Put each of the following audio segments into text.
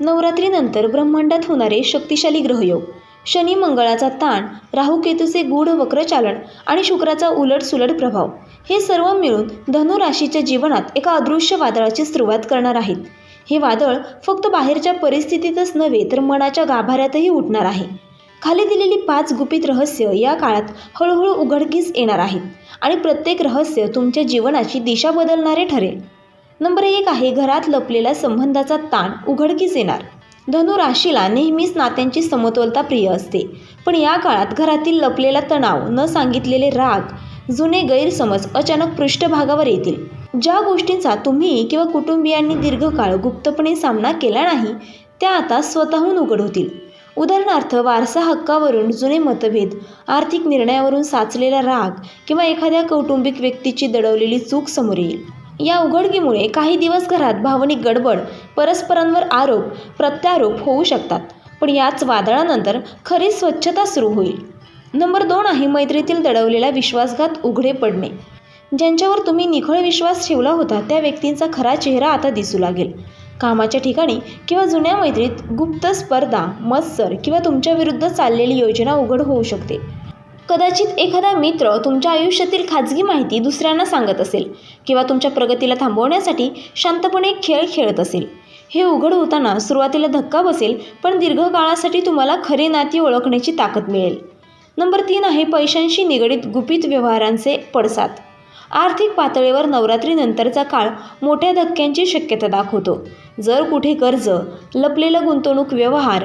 नवरात्रीनंतर ब्रह्मांडात होणारे शक्तिशाली ग्रहयोग. शनी मंगळाचा ताण राहू केतूचे गूढ वक्रचालन आणि शुक्राचा उलटसुलट प्रभाव हे सर्व मिळून धनुराशीच्या जीवनात एका अदृश्य वादळाची सुरुवात करणार आहेत. हे वादळ फक्त बाहेरच्या परिस्थितीतच नव्हे तर मनाच्या गाभाऱ्यातही उठणार आहे. खाली दिलेली पाच गुपित रहस्य या काळात हळूहळू उघडकीस येणार आहेत आणि प्रत्येक रहस्य तुमच्या जीवनाची दिशा बदलणारे ठरेल. नंबर एक आहे घरात लपलेला संबंधाचा ताण उघडकीस येणार. धनु राशीला नेहमीच नात्यांची समतोलता प्रिय असते पण या काळात घरातील लपलेला तणाव न सांगितलेले राग जुने गैरसमज अचानक पृष्ठभागावर येतील. ज्या गोष्टींचा तुम्ही किंवा कुटुंबियांनी दीर्घकाळ गुप्तपणे सामना केला नाही त्या आता स्वतःहून उघड होतील. उदाहरणार्थ वारसा हक्कावरून जुने मतभेद आर्थिक निर्णयावरून साचलेला राग किंवा एखाद्या कौटुंबिक व्यक्तीची दडवलेली चूक समोर येईल. या उघडकीमुळे काही दिवस घरात भावनिक गडबड परस्परांवर आरोप प्रत्यारोप होऊ शकतात. पण याच वादळानंतर खरी स्वच्छता सुरू होईल. नंबर दोन आहे मैत्रीतील दडवलेला विश्वासघात उघडे पडणे. ज्यांच्यावर तुम्ही निखळ विश्वास ठेवला होता त्या व्यक्तींचा खरा चेहरा आता दिसू लागेल. कामाच्या ठिकाणी किंवा जुन्या मैत्रीत गुप्त स्पर्धा मत्सर किंवा तुमच्या विरुद्ध चाललेली योजना उघड होऊ शकते. कदाचित एखादा मित्र तुमच्या आयुष्यातील खाजगी माहिती दुसऱ्यांना सांगत असेल किंवा तुमच्या प्रगतीला थांबवण्यासाठी शांतपणे खेळ खेळत असेल. हे उघड होताना सुरुवातीला धक्का बसेल पण दीर्घकाळासाठी तुम्हाला खरे नाती ओळखण्याची ताकद मिळेल. नंबर तीन आहे पैशांशी निगडीत गुपित व्यवहारांचे पडसाद. आर्थिक पातळीवर नवरात्रीनंतरचा काळ मोठ्या धक्क्यांची शक्यता दाखवतो. जर कुठे कर्ज लपलेला गुंतवणूक व्यवहार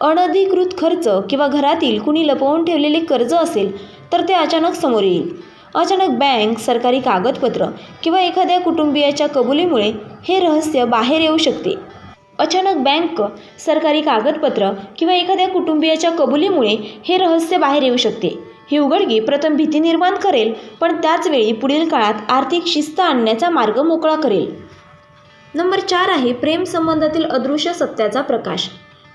अनधिकृत खर्च किंवा घरातील कुणी लपवून ठेवलेले कर्ज असेल तर ते अचानक समोर येईल. अचानक बँक सरकारी कागदपत्र किंवा एखाद्या कुटुंबियाच्या कबुलीमुळे हे रहस्य बाहेर येऊ शकते. अचानक बँक सरकारी कागदपत्र किंवा एखाद्या कुटुंबियाच्या कबुलीमुळे हे रहस्य बाहेर येऊ शकते. ही उघडगी प्रथम भीती निर्माण करेल पण त्याचवेळी पुढील काळात आर्थिक शिस्त आणण्याचा मार्ग मोकळा करेल. नंबर चार आहे प्रेमसंबंधातील अदृश्य सत्याचा प्रकाश.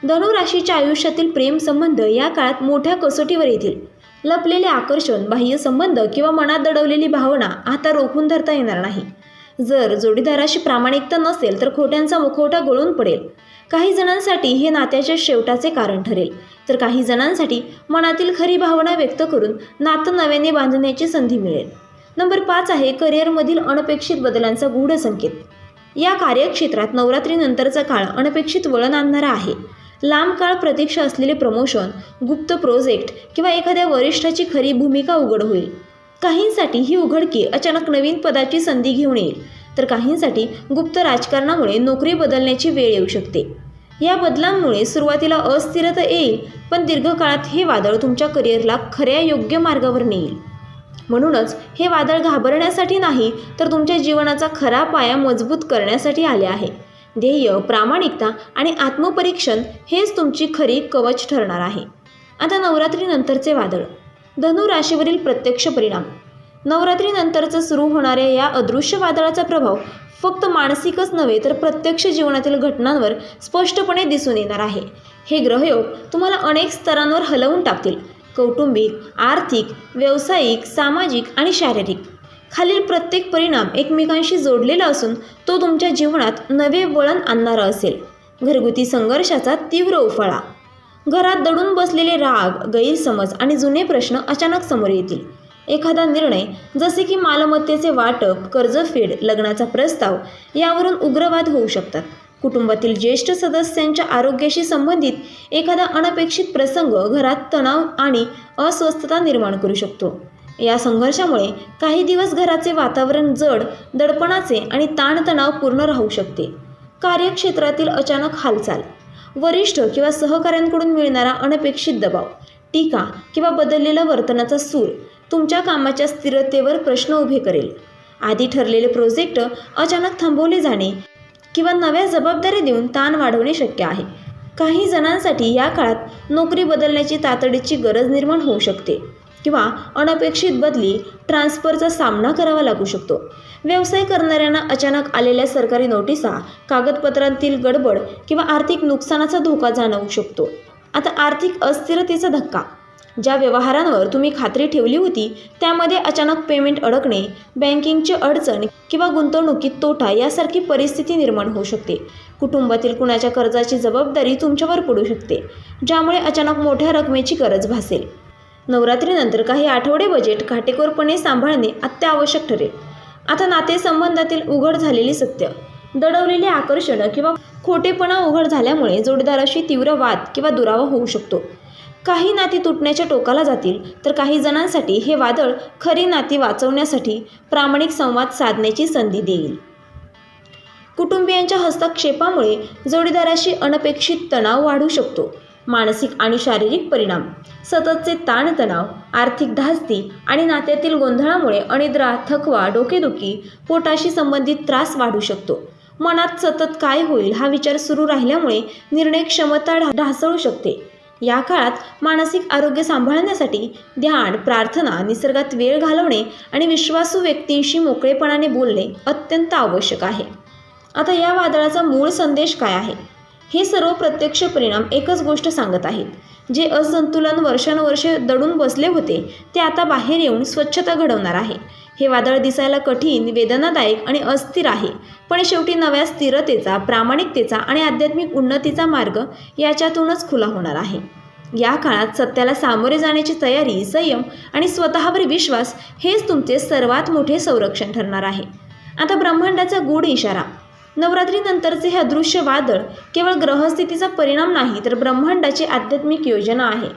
धनुराशीच्या आयुष्यातील प्रेम संबंध या काळात मोठ्या कसोटीवर येतील. लपलेले आकर्षण बाह्य संबंध किंवा मनात दडवलेली भावना आता रोखून धरता येणार नाही. जर जोडीदाराशी प्रामाणिकता नसेल तर खोट्यांचा मुखवटा गळून पडेल. काही जणांसाठी हे नात्याच्या शेवटाचे कारण ठरेल. तर काही जणांसाठी मनातील खरी भावना व्यक्त करून नातं नव्याने बांधण्याची संधी मिळेल. नंबर पाच आहे करिअरमधील अनपेक्षित बदलांचा गूढ संकेत. या कार्यक्षेत्रात नवरात्रीनंतरचा काळ अनपेक्षित वळण आणणारा आहे. लांब काळ प्रतीक्षा असलेले प्रमोशन गुप्त प्रोजेक्ट किंवा एखाद्या वरिष्ठाची खरी भूमिका उघड होईल. काहींसाठी ही उघडकी अचानक नवीन पदाची संधी घेऊन येईल. तर काहींसाठी गुप्त राजकारणामुळे नोकरी बदलण्याची वेळ येऊ शकते. या बदलांमुळे सुरुवातीला अस्थिरता येईल पण दीर्घकाळात हे वादळ तुमच्या करिअरला खऱ्या योग्य मार्गावर नेईल. म्हणूनच हे वादळ घाबरण्यासाठी नाही तर तुमच्या जीवनाचा खरा पाया मजबूत करण्यासाठी आले आहे. ध्येय प्रामाणिकता आणि आत्मपरीक्षण हेच तुमची खरी कवच ठरणार आहे. आता नवरात्रीनंतरचे वादळ. धनु राशीवरील प्रत्यक्ष परिणाम. नवरात्रीनंतरचं सुरू होणाऱ्या या अदृश्य वादळाचा प्रभाव फक्त मानसिकच नव्हे तर प्रत्यक्ष जीवनातील घटनांवर स्पष्टपणे दिसून येणार आहे. हे ग्रहयोग तुम्हाला अनेक स्तरांवर हलवून टाकतील. कौटुंबिक आर्थिक व्यावसायिक सामाजिक आणि शारीरिक. खालील प्रत्येक परिणाम एकमेकांशी जोडलेला असून तो तुमच्या जीवनात नवे वळण आणणारा असेल. घरगुती संघर्षाचा तीव्र उफाळा. घरात दडून बसलेले राग गैरसमज आणि जुने प्रश्न अचानक समोर येतील. एखादा निर्णय जसे की मालमत्तेचे वाटप कर्जफेड लग्नाचा प्रस्ताव यावरून उग्रवाद होऊ शकतात. कुटुंबातील ज्येष्ठ सदस्यांच्या आरोग्याशी संबंधित एखादा अनपेक्षित प्रसंग घरात तणाव आणि अस्वस्थता निर्माण करू शकतो. या संघर्षामुळे काही दिवस घराचे वातावरण जड दडपणाचे आणि ताणतणाव पूर्ण राहू शकते. कार्यक्षेत्रातील अचानक हालचाल वरिष्ठ किंवा सहकाऱ्यांकडून मिळणारा अनपेक्षित दबाव टीका किंवा बदललेला वर्तनाचा सूर तुमच्या कामाच्या स्थिरतेवर प्रश्न उभे करेल. आधी ठरलेले प्रोजेक्ट अचानक थांबवले जाणे किंवा नव्या जबाबदारी देऊन ताण वाढवणे शक्य आहे. काही जणांसाठी या काळात नोकरी बदलण्याची तातडीची गरज निर्माण होऊ शकते. किंवा अनपेक्षित बदली ट्रान्सफरचा सामना करावा लागू शकतो. व्यवसाय करणाऱ्यांना अचानक आलेल्या सरकारी नोटिसा कागदपत्रांतील गडबड किंवा आर्थिक नुकसानाचा धोका जाणवू शकतो. आता आर्थिक अस्थिरतेचा धक्का. ज्या व्यवहारांवर तुम्ही खात्री ठेवली होती त्यामध्ये अचानक पेमेंट अडकणे बँकिंगची अडचण किंवा गुंतवणुकीत तोटा यासारखी परिस्थिती निर्माण होऊ शकते. कुटुंबातील कुणाच्या कर्जाची जबाबदारी तुमच्यावर पडू शकते ज्यामुळे अचानक मोठ्या रकमेची गरज भासेल. नवरात्रीनंतर काही आठवडे बजेट काटेकोरपणे सांभाळणे अत्यावश्यक ठरेल. आता नातेसंबंधातील उघड झालेली सत्य दडवलेले आकर्षण किंवा खोटेपणा उघड झाल्यामुळे जोडीदाराशी तीव्र वाद किंवा दुरावा होऊ शकतो. काही नाती तुटण्याच्या टोकाला जातील तर काही जणांसाठी हे वादळ खरी नाती वाचवण्यासाठी प्रामाणिक संवाद साधण्याची संधी देईल. कुटुंबियांच्या हस्तक्षेपामुळे जोडीदाराशी अनपेक्षित तणाव वाढू शकतो. मानसिक आणि शारीरिक परिणाम. सततचे ताणतणाव आर्थिक धास्ती आणि नात्यातील गोंधळामुळे अनिद्रा थकवा डोकेदुखी पोटाशी संबंधित त्रास वाढू शकतो. मनात सतत काय होईल हा विचार सुरू राहिल्यामुळे निर्णय क्षमता ढासळू शकते. या काळात मानसिक आरोग्य सांभाळण्यासाठी ध्यान प्रार्थना निसर्गात वेळ घालवणे आणि विश्वासू व्यक्तींशी मोकळेपणाने बोलणे अत्यंत आवश्यक आहे. आता या वादळाचा मूळ संदेश काय आहे? हे सर्व प्रत्यक्ष परिणाम एकच गोष्ट सांगत आहेत. जे असंतुलन वर्षानुवर्षे दडून बसले होते ते आता बाहेर येऊन स्वच्छता घडवणार आहे. हे वादळ दिसायला कठीण वेदनादायक आणि अस्थिर आहे. पण शेवटी नव्या स्थिरतेचा प्रामाणिकतेचा आणि आध्यात्मिक उन्नतीचा मार्ग याच्यातूनच खुला होणार आहे. या काळात सत्याला सामोरे जाण्याची तयारी संयम आणि स्वतःवर विश्वास हेच तुमचे सर्वात मोठे संरक्षण ठरणार आहे. आता ब्रह्मांडाचा गूढ इशारा नवरात्रीनंतरचे हे अदृश्य वादळ केवळ ग्रहस्थितीचा परिणाम नाही तर ब्रह्मांडाची आध्यात्मिक योजना आहे.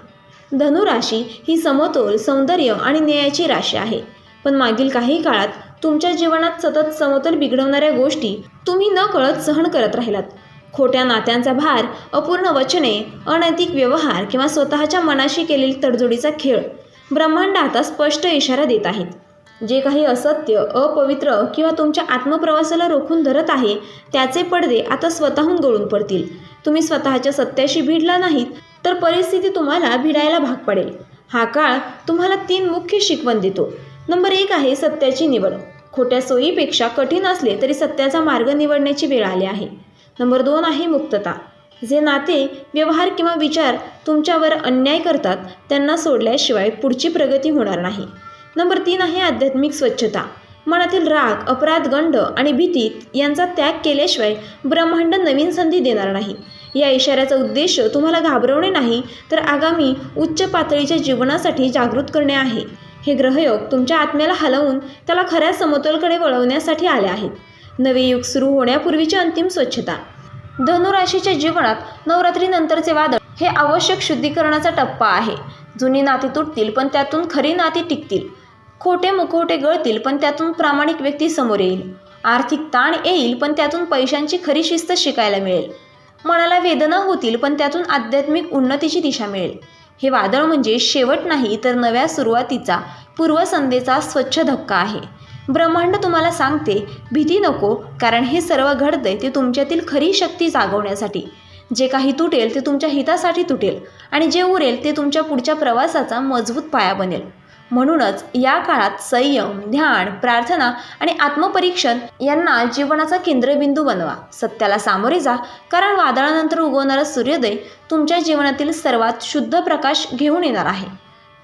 धनुराशी ही समतोल सौंदर्य आणि न्यायाची राशी आहे. पण मागील काही काळात तुमच्या जीवनात सतत समतोल बिघडवणाऱ्या गोष्टी तुम्ही न कळत सहन करत राहिलात. खोट्या नात्यांचा भार अपूर्ण वचने अनैतिक व्यवहार किंवा स्वतःच्या मनाशी केलेली तडजोडीचा खेळ ब्रह्मांड आता स्पष्ट इशारा देत आहेत. जे काही असत्य अपवित्र किंवा तुमच्या आत्मप्रवासाला रोखून धरत आहे त्याचे पडदे आता स्वतःहून गळून पडतील. तुम्ही स्वतःच्या सत्याशी भिडला नाहीत तर परिस्थिती तुम्हाला भिडायला भाग पडेल. हा काळ तुम्हाला तीन मुख्य शिकवण देतो. नंबर एक आहे सत्याची निवड. खोट्या सोयीपेक्षा कठीण असले तरी सत्याचा मार्ग निवडण्याची वेळ आली आहे. नंबर दोन आहे मुक्तता. जे नाते व्यवहार किंवा विचार तुमच्यावर अन्याय करतात त्यांना सोडल्याशिवाय पुढची प्रगती होणार नाही. नंबर तीन आहे आध्यात्मिक स्वच्छता. मनातील राग अपराध गंड आणि भीती यांचा त्याग केल्याशिवाय ब्रह्मांड नवीन संधी देणार नाही. या इशाऱ्याचा उद्देश तुम्हाला घाबरवणे नाही तर आगामी उच्च पातळीच्या जीवनासाठी जागृत करणे आहे. हे ग्रहयोग तुमच्या आत्म्याला हलवून त्याला खऱ्या समतोलकडे वळवण्यासाठी आले आहेत. नवे युग सुरू होण्यापूर्वीची अंतिम स्वच्छता. धनुराशीच्या जीवनात नवरात्रीनंतरचे वादळ हे आवश्यक शुद्धीकरणाचा टप्पा आहे. जुनी नाती तुटतील पण त्यातून खरी नाती टिकतील. खोटे मुखवटे गळतील पण त्यातून प्रामाणिक व्यक्ती समोर येईल. आर्थिक ताण येईल पण त्यातून पैशांची खरी शिस्त शिकायला मिळेल. मनाला वेदना होतील पण त्यातून आध्यात्मिक उन्नतीची दिशा मिळेल. हे वादळ म्हणजे शेवट नाही तर नव्या सुरुवातीचा पूर्वसंध्येचा स्वच्छ धक्का आहे. ब्रह्मांड तुम्हाला सांगते भीती नको कारण हे सर्व घडतंय ते तुमच्यातील खरी शक्ती जागवण्यासाठी. जे काही तुटेल ते तुमच्या हितासाठी तुटेल आणि जे उरेल ते तुमच्या पुढच्या प्रवासाचा मजबूत पाया बनेल. म्हणूनच या काळात संयम ध्यान प्रार्थना आणि आत्मपरीक्षण यांना जीवनाचा केंद्रबिंदू बनवा. सत्याला सामोरे जा कारण वादळानंतर उगवणारा सूर्योदय तुमच्या जीवनातील सर्वात शुद्ध प्रकाश घेऊन येणार आहे.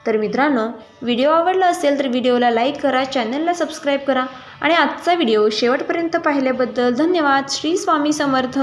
तर मित्रांनो व्हिडिओ आवडला असेल तर व्हिडिओला लाईक करा चॅनलला सबस्क्राईब करा आणि आजचा व्हिडिओ शेवटपर्यंत पाहिल्याबद्दल धन्यवाद. श्री स्वामी समर्थ.